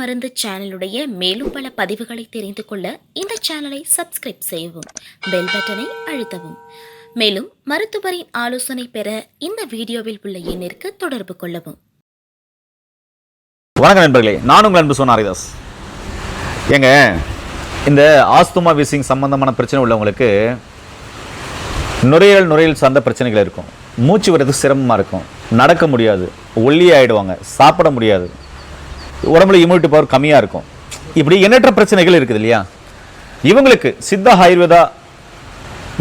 மருந்து சேனலுடைய மேலும் பல பதிவுகளை தெரிந்து கொள்ள இந்த சேனலை சப்ஸ்கிரைப் செய்யவும் பெல் பட்டனை அழுத்தவும். மேலும் மருத்துவரின் ஆலோசனை பெற இந்த வீடியோவில் உள்ள எண்ணிற்கு தொடர்பு கொள்ளவும். வணக்கம் நண்பர்களே நான் உங்கள் அன்பு சொன்ன ஏங்க இந்த ஆஸ்துமா வீசிங் சம்பந்தமான பிரச்சனை உள்ளவங்களுக்கு நுரையீரல் நுரையீரல் சார்ந்த பிரச்சனைகள் இருக்கும். மூச்சு விடுறதுக்கு சிரமமாக இருக்கும். நடக்க முடியாது. ஒல்லி ஆயிடுவாங்க சாப்பிட முடியாது. உடம்புல இம்யூனிட்டி பவர் கம்மியாக இருக்கும். இப்படி எண்ணற்ற பிரச்சனைகள் இருக்குது இல்லையா? இவங்களுக்கு சித்தா ஆயுர்வேதா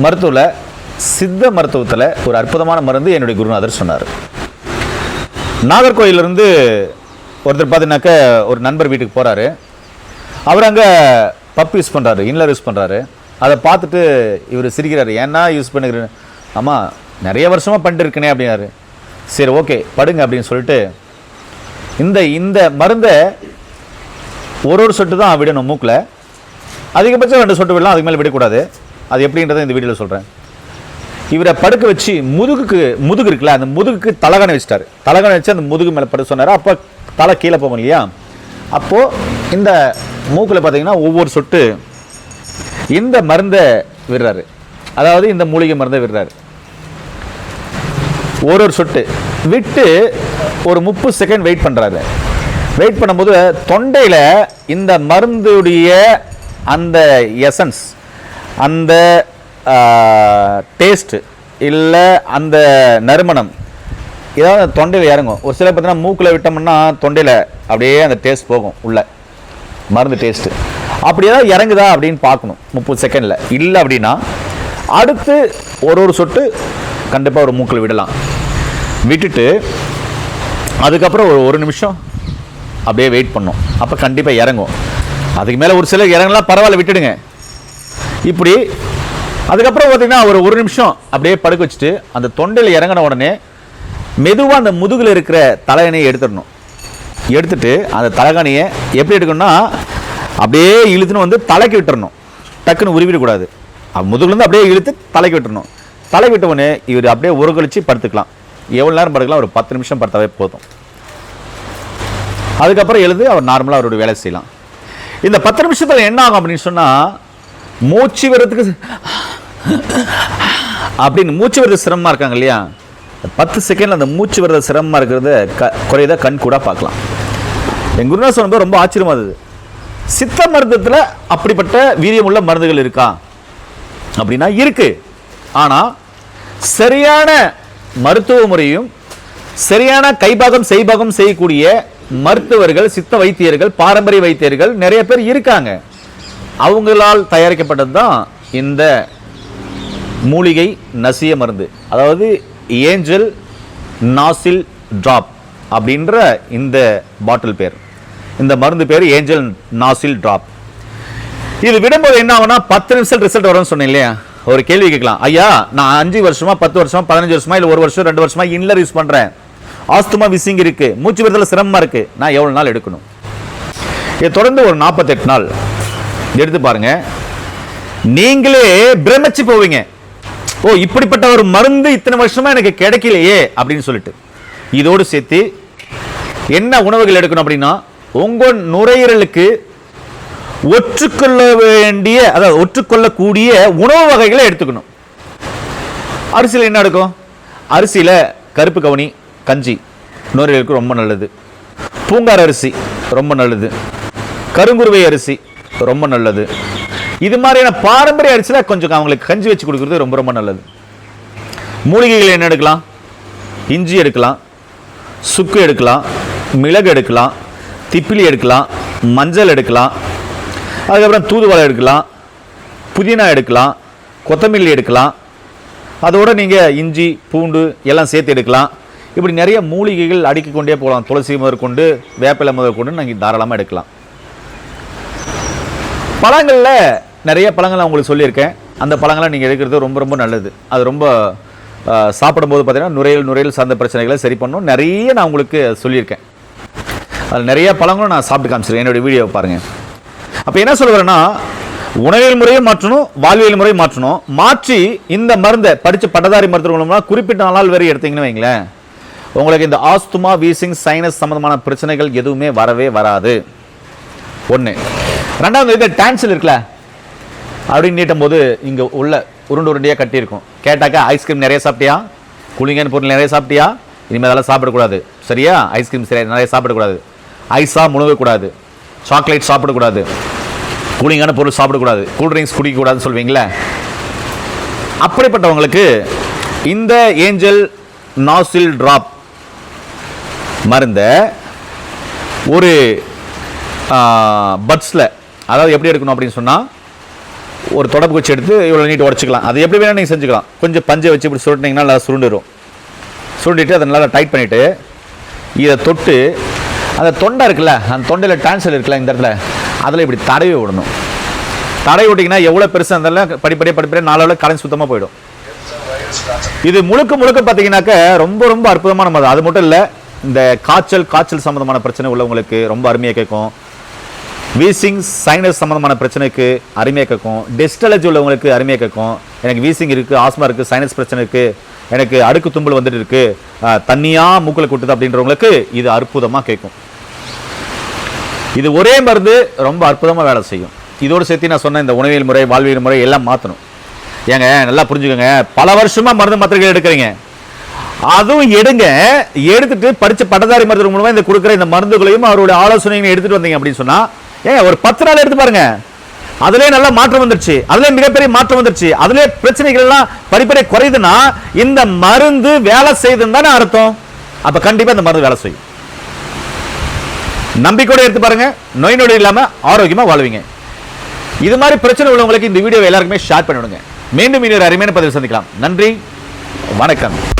மருத்துவத்தில் சித்த மருத்துவத்தில் ஒரு அற்புதமான மருந்து என்னுடைய குருநாதர் சொன்னார். நாகர்கோயிலிருந்து ஒருத்தர் பார்த்தீங்கன்னாக்க ஒரு நண்பர் வீட்டுக்கு போகிறாரு அவர் அங்கே பப் யூஸ் பண்ணுறாரு இன்லர் யூஸ் பண்ணுறாரு அதை பார்த்துட்டு இவர் சிரிக்கிறாரு ஏன்னா யூஸ் பண்ணுகிறேன் ஆமாம் நிறைய வருஷமாக பண்ணிட்டு இருக்கனே அப்படின்னாரு. சரி ஓகே படுங்க அப்படின்னு சொல்லிட்டு இந்த இந்த மருந்தை ஒரு ஒரு சொட்டு தான் விடணும் மூக்கில். அதிகபட்சம் ரெண்டு சொட்டு விடலாம் அதுக்கு மேலே விடக்கூடாது. அது எப்படின்றத இந்த வீடியோவில் சொல்கிறேன் இவரை படுக்க வச்சு முதுகுக்கு முதுகு இருக்குல்ல அந்த முதுகுக்கு தலகணை வச்சுட்டார். தலகணை வச்சு அந்த முதுகு மேலே படுக்க சொன்னார். அப்போ தலை கீழே போகும் இல்லையா? அப்போது இந்த மூக்கில் பார்த்தீங்கன்னா ஒவ்வொரு சொட்டு இந்த மருந்தை விடுறாரு. அதாவது இந்த மூலிகை மருந்தை விடுறாரு. ஒரு ஒரு சொட்டு. விட்டு ஒரு முப்பது செகண்ட் வெயிட் பண்ணுறாரு வெயிட் பண்ணும்போது தொண்டையில் இந்த மருந்துடைய அந்த எசன்ஸ் அந்த டேஸ்ட்டு இல்லை அந்த நறுமணம் ஏதாவது தொண்டையில் இறங்கும். ஒரு சில பார்த்தீங்கன்னா மூக்கில் விட்டோம்னா தொண்டையில் அப்படியே அந்த டேஸ்ட் போகும் உள்ள. மருந்து டேஸ்ட்டு அப்படி ஏதாவது இறங்குதா அப்படின்னு பார்க்கணும் முப்பது செகண்டில் இல்லை அப்படின்னா அடுத்து ஒரு ஒரு சொட்டு கண்டிப்பாக ஒரு மூக்கில் விடலாம். விட்டுட்டு அதுக்கப்புறம் ஒரு ஒரு நிமிஷம் அப்படியே வெயிட் பண்ணும். அப்போ கண்டிப்பாக இறங்கும். அதுக்கு மேலே ஒரு சிலர் இறங்கலாம் பரவாயில்ல விட்டுடுங்க. இப்படி அதுக்கப்புறம் பார்த்தீங்கன்னா ஒரு ஒரு நிமிஷம் அப்படியே படுக்க வச்சுட்டு அந்த தொண்டையில் இறங்கின உடனே மெதுவாக அந்த முதுகில் இருக்கிற தலையணையை எடுத்துடணும். எடுத்துட்டு அந்த தலைகாணியை எப்படி எடுக்கணும்னா அப்படியே இழுத்துன்னு வந்து தலைக்கு விட்டுறணும். டக்குன்னு உருவிடக்கூடாது. முதுகுலேருந்து அப்படியே இழுத்து தலைக்கு விட்டுறணும். தலைக்கு விட்ட உடனே இவர் அப்படியே உருகழிச்சு படுத்துக்கலாம். எவ்வளோ நேரம் படுக்கலாம்? ஒரு பத்து நிமிஷம் படுத்தாவே போதும். அதுக்கப்புறம் எழுது அவர் நார்மலாக அவருடைய வேலை செய்யலாம். இந்த பத்து நிமிஷத்தில் என்ன ஆகும் அப்படின்னு சொன்னால் மூச்சு வர்றதுக்கு அப்படின்னு மூச்சு வர்றது சிரமமாக இருக்காங்க இல்லையா? பத்து செகண்டில் அந்த மூச்சு வர்றது சிரமமாக இருக்கிறத க குறையதாக கண் கூட பார்க்கலாம். என் குருநாத் சொன்னது ரொம்ப ஆச்சரியமாக இருந்தது. சித்த மருந்தத்தில் அப்படிப்பட்ட வீரியமுள்ள மருந்துகள் இருக்கா? அப்படின்னா இருக்குது ஆனால் சரியான மருத்துவ முறையும் சரியான கைபாகம் செய்பாகம் செய்யக்கூடிய மருத்துவர்கள் சித்த வைத்தியர்கள் பாரம்பரிய வைத்தியர்கள் நிறைய பேர் இருக்காங்க. அவங்களால் தயாரிக்கப்பட்டது தான் இந்த மூலிகை நசிய மருந்து. அதாவது ஏஞ்சல் நாசில் டிராப் அப்படின்ற இந்த பாட்டில் பேர். இந்த மருந்து பேர் ஏஞ்சல் நாசில் டிராப். இது விடும்போது என்ன ஆகும்னா பத்து நிமிஷம் ரிசல்ட் வரும்னு சொன்னேன் இல்லையா? ஒரு கேள்வி கேட்கலாம். ஐயா நான் அஞ்சு வருஷமா பத்து வருஷமா பதினஞ்சு வருஷமா இல்லை ஒரு வருஷம் ரெண்டு வருஷமா இன்லர் யூஸ் பண்றேன். ஆஸ்துமா விசிங் இருக்கு. மூச்சு விடுதல சிரமமா இருக்கு. நான் எவ்வளவு நாள் எடுக்கணும்? இதை தொடர்ந்து ஒரு நாற்பத்தெட்டு நாள். எடுத்து பாருங்க. நீங்களே பிரமிச்சு போவீங்க. ஓ இப்படிப்பட்ட ஒரு மருந்து இத்தனை வருஷமா எனக்கு கிடைக்கலையே அப்படின்னு சொல்லிட்டு. இதோடு சேர்த்து என்ன உணவுகள் எடுக்கணும் அப்படின்னா உங்கள் நுரையீரலுக்கு ஒற்றுக்கொள்ள வேண்டிய அதாவது ஒற்றுக்கொள்ளக்கூடிய உணவு வகைகளை எடுத்துக்கணும். அரிசியில் என்ன எடுக்கும்? அரிசியில் கருப்பு கவுனி கஞ்சி. நோரிகளுக்கு ரொம்ப நல்லது. பூங்கார் அரிசி ரொம்ப நல்லது. கருங்குருவை அரிசி ரொம்ப நல்லது. இது மாதிரியான பாரம்பரிய அரிசியில் கொஞ்சம் அவங்களுக்கு கஞ்சி வச்சு கொடுக்குறது ரொம்ப ரொம்ப நல்லது. மூலிகைகள் என்ன எடுக்கலாம்? இஞ்சி எடுக்கலாம் சுக்கு எடுக்கலாம் மிளகு எடுக்கலாம் திப்பிலி எடுக்கலாம் மஞ்சள் எடுக்கலாம் அதுக்கப்புறம் தூதுவளை எடுக்கலாம் புதினா எடுக்கலாம் கொத்தமல்லி எடுக்கலாம். அதோட நீங்கள் இஞ்சி பூண்டு எல்லாம் சேர்த்து எடுக்கலாம். இப்படி நிறைய மூலிகைகள் அடுக்கிக்கொண்டே போகலாம். துளசி முதற்கொண்டு வேப்பிலை முதற்கொண்டு நாங்கள் தாராளமாக எடுக்கலாம். பழங்களில் நிறைய பழங்கள் நான் உங்களுக்கு சொல்லியிருக்கேன். அந்த பழங்களை நீங்கள் எடுக்கிறது ரொம்ப ரொம்ப நல்லது. அது ரொம்ப சாப்பிடும்போது பார்த்தீங்கன்னா நுரையல் நுரையல் சார்ந்த பிரச்சனைகளை சரி பண்ணணும் நிறைய நான் உங்களுக்கு சொல்லியிருக்கேன். அதில் நிறைய பழங்களும் நான் சாப்பிட்டு காமிச்சிருக்கேன். என்னுடைய வீடியோவை பாருங்கள் அப்போ என்ன சொல்லுவேன்னா உணவியல் முறையை மாற்றணும் வாழ்வியல் முறையை மாற்றணும். மாற்றி இந்த மருந்தை படித்த பட்டதாரி மருத்துவ மூலமா குறிப்பிட்ட நாளால் வரை எடுத்தீங்கன்னு வைங்களேன். உங்களுக்கு இந்த ஆஸ்துமா வீசிங் சைனஸ் சம்மந்தமான பிரச்சனைகள் எதுவுமே வரவே வராது. ஒன்று ரெண்டாவது இது டான்சில் இருக்குல்ல? அப்படின்னு நீட்டும் போது இங்கே உள்ள உருண்டு உருண்டையாக கட்டியிருக்கும். கேட்டாக்கா ஐஸ்கிரீம் நிறைய சாப்பிட்டியா? குளிங்கன்னு பொருள் நிறைய சாப்பிட்டியா? இனிமேல் அதெல்லாம் சாப்பிடக்கூடாது. சரியா? ஐஸ்கிரீம் சரியா நிறைய சாப்பிடக்கூடாது. ஐஸாக முழுகக்கூடாது. சாக்லேட் சாப்பிடக்கூடாது. கூலிங்கான பொருள் சாப்பிடக்கூடாது. கூல்ட்ரிங்க்ஸ் குடிக்கக்கூடாதுன்னு சொல்வீங்களே? அப்படிப்பட்டவங்களுக்கு இந்த ஏஞ்சல் நாசில் ட்ராப் மருந்தை ஒரு பட்ஸில் அதாவது எப்படி எடுக்கணும் அப்படின்னு சொன்னால் ஒரு தொடப்பு குச்சி எடுத்து இவ்வளோ நீட்டு உடச்சிக்கலாம். அது எப்படி வேணால் நீங்கள் செஞ்சுக்கலாம். கொஞ்சம் பஞ்சை வச்சு இப்படி சுருட்டினீங்கன்னா நல்லா சுருண்டுரும். சுருண்டிட்டு அதை நல்லா டைட் பண்ணிவிட்டு இதை தொட்டு அந்த தொண்டை இருக்குல்ல அந்த தொண்டையில் டான்சல் இருக்குல்ல இந்த இடத்துல அதில் இப்படி தடவி விடணும். தடவி விட்டிங்கன்னா எவ்வளோ பெருசாக இருந்தாலும் படிப்படியாக படிப்படியாக நாளாவில் கலைஞ்சு சுத்தமாக போயிடும். இது முழுக்க முழுக்க பார்த்தீங்கன்னாக்க ரொம்ப ரொம்ப அற்புதமான மதம். அது மட்டும் இல்லை இந்த காய்ச்சல் காய்ச்சல் சம்மந்தமான பிரச்சனை உள்ளவங்களுக்கு ரொம்ப அருமையாக கேட்கும். வீசிங் சைனஸ் சம்மந்தமான பிரச்சனைக்கு அருமையாக கேட்கும். டெஸ்டாலஜி உள்ளவங்களுக்கு அருமையாக கேட்கும். எனக்கு வீசிங் இருக்குது ஆஸ்மா இருக்குது சைனஸ் பிரச்சனை இருக்குது எனக்கு அடுக்கு தும்பல் வந்துட்டு இருக்கு தண்ணியாக மூக்கில் கொட்டுது அப்படின்றவங்களுக்கு இது அற்புதமாக கேட்கும். இது ஒரே மருந்து ரொம்ப அற்புதமாக வேலை செய்யும். இதோடு சேர்த்து நான் சொன்ன இந்த உணவியல் முறை வாழ்வியல் முறை எல்லாம் மாற்றணும் ஏங்க நல்லா புரிஞ்சுக்கோங்க. பல வருஷமாக மருந்து மாத்திரைகள் எடுக்கிறீங்க. அதுவும் எடுங்க. எடுத்துட்டு படிச்ச பட்டதாரி மருத்துவர் மூலமாக இந்த கொடுக்குற இந்த மருந்துகளையும் அவருடைய ஆலோசனைகளையும் எடுத்துகிட்டு வந்தீங்க அப்படின்னு சொன்னால் ஏங்க ஒரு பத்து நாள் எடுத்து பாருங்க. அதுலேயே நல்லா மாற்றம் வந்துருச்சு. அதுலேயே மிகப்பெரிய மாற்றம் வந்துருச்சு. அதுலேயே பிரச்சனைகள்லாம் படிப்படியாக குறையுதுன்னா இந்த மருந்து வேலை செய்யுதுன்னு தானே அர்த்தம். அப்போ கண்டிப்பாக இந்த மருந்து வேலை செய்யும். நம்பிக்கையோட எடுத்து பாருங்க. நோய் நொடி இல்லாம ஆரோக்கியமா வாழ்வீங்க. இது மாதிரி பிரச்சனை உள்ளவங்களுக்கு இந்த வீடியோ எல்லாருக்குமே ஷேர் பண்ணிவிடுங்க. மீண்டும் இன்னொரு அருமையான பதிவு சந்திக்கலாம். நன்றி. வணக்கம்.